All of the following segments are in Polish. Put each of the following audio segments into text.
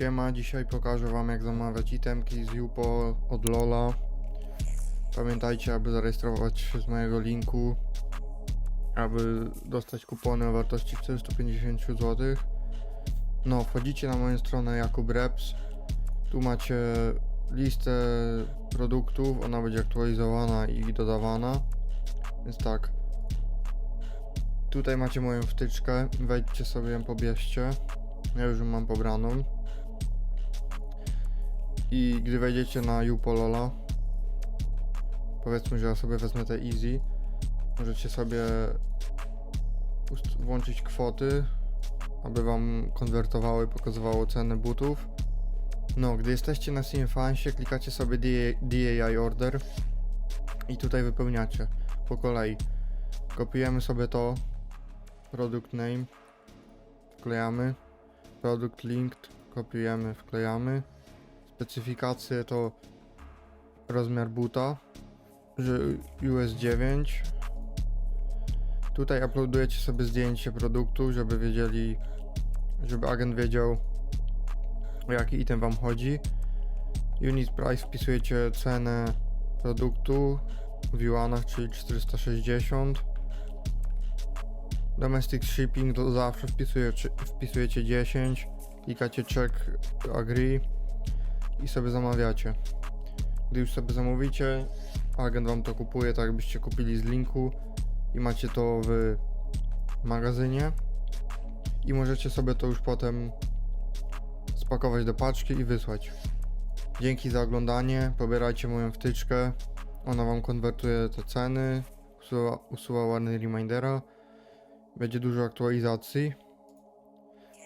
Siema, dzisiaj pokażę wam jak zamawiać itemki z Jupo od Lola. Pamiętajcie, aby zarejestrować się z mojego linku, aby dostać kupony o wartości 450 zł. No, wchodzicie na moją stronę Jakub Reps. Tu macie listę produktów, ona będzie aktualizowana i dodawana. Więc tak. Tutaj macie moją wtyczkę, wejdźcie sobie ją pobierzcie. Ja już ją mam pobraną. I gdy wejdziecie na Upolola, powiedzmy, że ja sobie wezmę te easy, możecie sobie włączyć kwoty, aby wam konwertowało i pokazywało ceny butów. No, gdy jesteście na Simfansie, klikacie sobie DA DAI order i tutaj wypełniacie po kolei. Kopiujemy sobie to, product name, wklejamy, product linked, kopiujemy, wklejamy, specyfikacje to rozmiar buta, że US 9. Tutaj uploadujecie sobie zdjęcie produktu, żeby wiedzieli, żeby agent wiedział o jaki item wam chodzi. Unit price wpisujecie cenę produktu w juanach, czyli 460. Domestic shipping to zawsze wpisujecie, wpisujecie 10, klikacie check agree i sobie zamawiacie. Gdy już sobie zamówicie, agent wam to kupuje tak jakbyście kupili z linku i macie to w magazynie i możecie sobie to już potem spakować do paczki i wysłać. Dzięki za oglądanie, pobierajcie moją wtyczkę, ona wam konwertuje te ceny, usuwa, usuwa warny remindera, będzie dużo aktualizacji.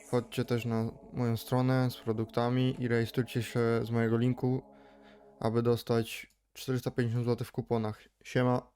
Wchodźcie też na moją stronę z produktami i rejestrujcie się z mojego linku, aby dostać 450 zł w kuponach. Siema.